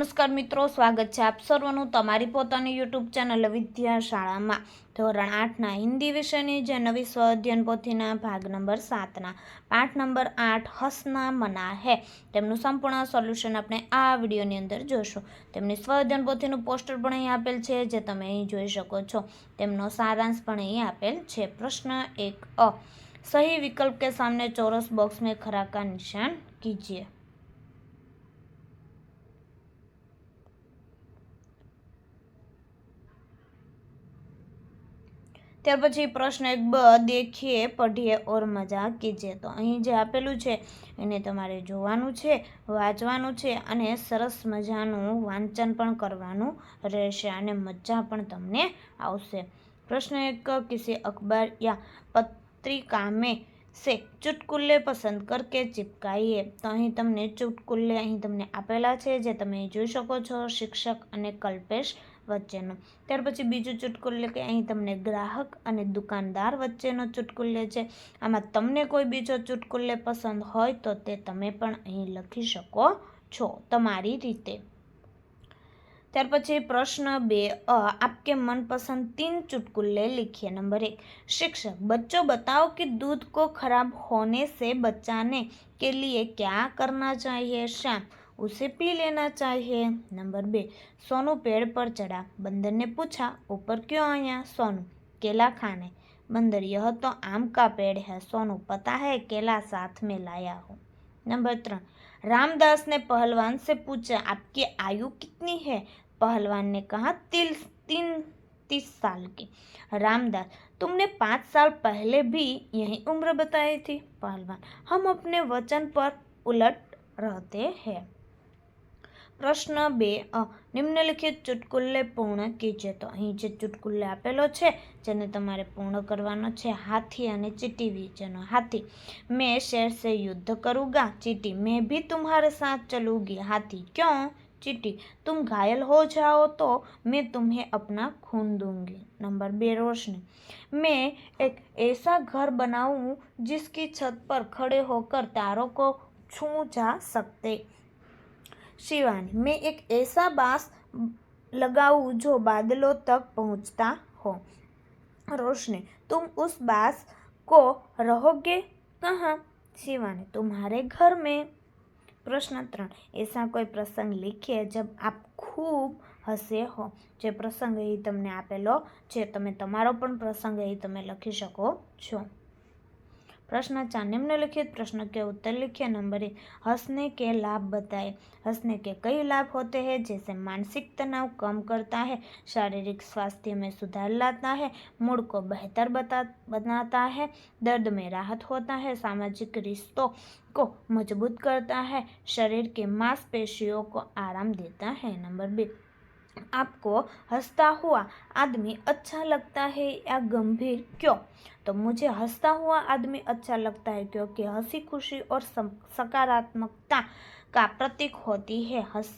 નમસ્કાર મિત્રો સ્વાગત છે આપ સર્વનું તમારી પોતાની યુટ્યુબ ચેનલ વિદ્યાશાળામાં ધોરણ આઠના હિન્દી વિષયની જે નવી સ્વઅધ્યયન પોથીના ભાગ નંબર સાતના પાઠ નંબર આઠ હસના મના હે તેમનું સંપૂર્ણ સોલ્યુશન આપણે આ વિડીયોની અંદર જોશું તેમની સ્વઅધ્યયન પોથીનું પોસ્ટર પણ અહીં આપેલ છે જે તમે અહીં જોઈ શકો છો તેમનો સારાંશ પણ અહીં આપેલ છે પ્રશ્ન એક અ સહી વિકલ્પ કે સામને ચોરસ બોક્સને ખરાકા નિશાન કીજીએ ત્યાર પછી પ્રશ્ન એક બ દેખીએ પઢીએ ઓર મજા કીજે તો અહીં જે આપેલું છે એને તમારે જોવાનું છે વાંચવાનું છે અને સરસ મજાનું વાંચન પણ કરવાનું રહેશે અને મજા પણ તમને આવશે પ્રશ્ન એક કિસી અખબાર યા પત્રિકા મેં સે ચુટકુલ્લે પસંદ કરકે ચિપકાઈએ તો અહીં તમને ચુટકુલ્લે અહીં તમને આપેલા છે જે તમે જોઈ શકો છો શિક્ષક અને કલ્પેશ વચ્ચેનો ત્યાર પછી બીજો ચુટકુલ્લે કે અહીં તમને ગ્રાહક અને દુકાનદાર વચ્ચેનો ચુટકુલ્લે છે આમાં તમને કોઈ બીજો ચુટકુલ્લે પસંદ હોય તો તે તમે પણ અહીં લખી શકો છો તમારી રીતે ત્યાર પછી પ્રશ્ન બે અ આપકે મનપસંદ તીન ચુટકુલ્લે લિખીએ નંબર એક શિક્ષક બચ્ચો બતાવો કે દૂધ કો ખરાબ હોને સે બચ્ચાને કે લીએ ક્યાં કરના ચાહીએ શ્યામ उसे पी लेना चाहिए नंबर बे सोनू पेड़ पर चढ़ा बंदर ने पूछा ऊपर क्यों आया सोनू केला खाने बंदर यह तो आम का पेड़ है सोनू पता है केला साथ में लाया हो नंबर तीन रामदास ने पहलवान से पूछा आपकी आयु कितनी है पहलवान ने कहा तिल तीन तीस साल की रामदास तुमने पाँच साल पहले भी यही उम्र बताई थी पहलवान हम अपने वचन पर उलट रहते हैं प्रश्न 2 अ निम्नलिखित चुटकुले पूर्ण कीजिए तो અહીં જે ચટકુલે આપેલા છે જેને તમારે પૂર્ણ કરવાનો છે હાથી અને ચિટી વી જનો હાથી મેં शेर સે યુદ્ધ करूगा ચિટી મેં ભી તુમહાર સાથ ચલુગી હાથી ક્યો ચિટી તુમ ઘાયલ હો જાઓ તો મેં tumhe apna khoon dungi number બે રોશન મે એક એસા ઘર બનાઉં जिसकी छत पर खड़े होकर तारों को छू जा सकते शिवानी मैं एक ऐसा बांस लगाऊँ जो बादलों तक पहुँचता हो रोशनी तुम उस बांस को रहोगे कहाँ शिवानी तुम्हारे घर में प्रश्न त्रण ऐसा कोई प्रसंग लिखिए जब आप खूब हसे हो जो प्रसंग ही तमने आपेलो जे तमें तमारो पण प्रसंग ही तमें लखी शको छो प्रश्न चार निम्नलिखित प्रश्न के उत्तर लिखिए नंबर एक हंसने के लाभ बताएं हंसने के कई लाभ होते हैं जैसे मानसिक तनाव कम करता है शारीरिक स्वास्थ्य में सुधार लाता है मूड को बेहतर बता बनाता है दर्द में राहत होता है सामाजिक रिश्तों को मजबूत करता है शरीर के मांसपेशियों को आराम देता है नंबर बी आपको हंसता हुआ आदमी अच्छा लगता है या गंभीर क्यों तो मुझे हंसता हुआ आदमी अच्छा लगता है क्योंकि हंसी खुशी और सकारात्मकता का प्रतीक होती है हंस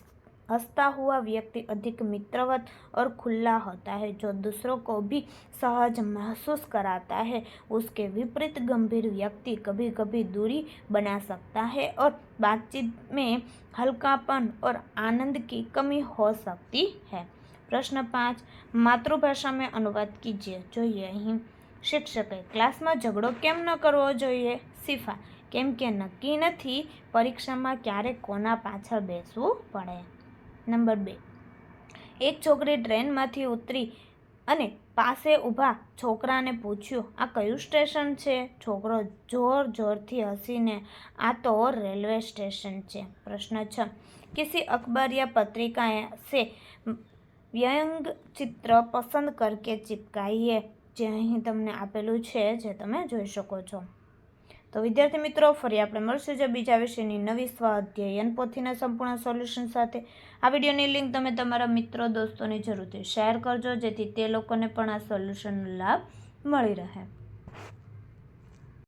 हंसता हुआ व्यक्ति अधिक मित्रवत और खुला होता है जो दूसरों को भी सहज महसूस कराता है उसके विपरीत गंभीर व्यक्ति कभी कभी दूरी बना सकता है और बातचीत में हल्कापन और आनंद की कमी हो सकती है में अनुवाद कीजिए जो यही शिक्षक જોઈએ અહીં શિક્ષકે ક્લાસમાં ઝઘડો કેમ ન કરવો જોઈએ केम के नक्की नहीं परीक्षा में ક્યારે को પાછળ बेसव पड़े નંબર બે એક છોકરી ટ્રેનમાંથી ઉતરી અને પાસે ઊભા છોકરાને પૂછ્યું આ કયું સ્ટેશન છે છોકરો જોર જોરથી હસીને આ તો રેલવે સ્ટેશન છે પ્રશ્ન છ કિસી અખબારિયા પત્રિકા સે વ્યંગ ચિત્ર પસંદ કરકે ચિપકાઈએ જે અહીં તમને આપેલું છે જે તમે જોઈ શકો છો તો વિદ્યાર્થી મિત્રો ફરી આપણે મળશું જે બીજા વિષયની નવી સ્વાધ્યાયન પોથીના સંપૂર્ણ સોલ્યુશન સાથે આ વિડીયોની લિંક તમે તમારા મિત્રો દોસ્તોને જરૂરથી શેર કરજો જેથી તે લોકોને પણ આ સોલ્યુશનનો લાભ મળી રહે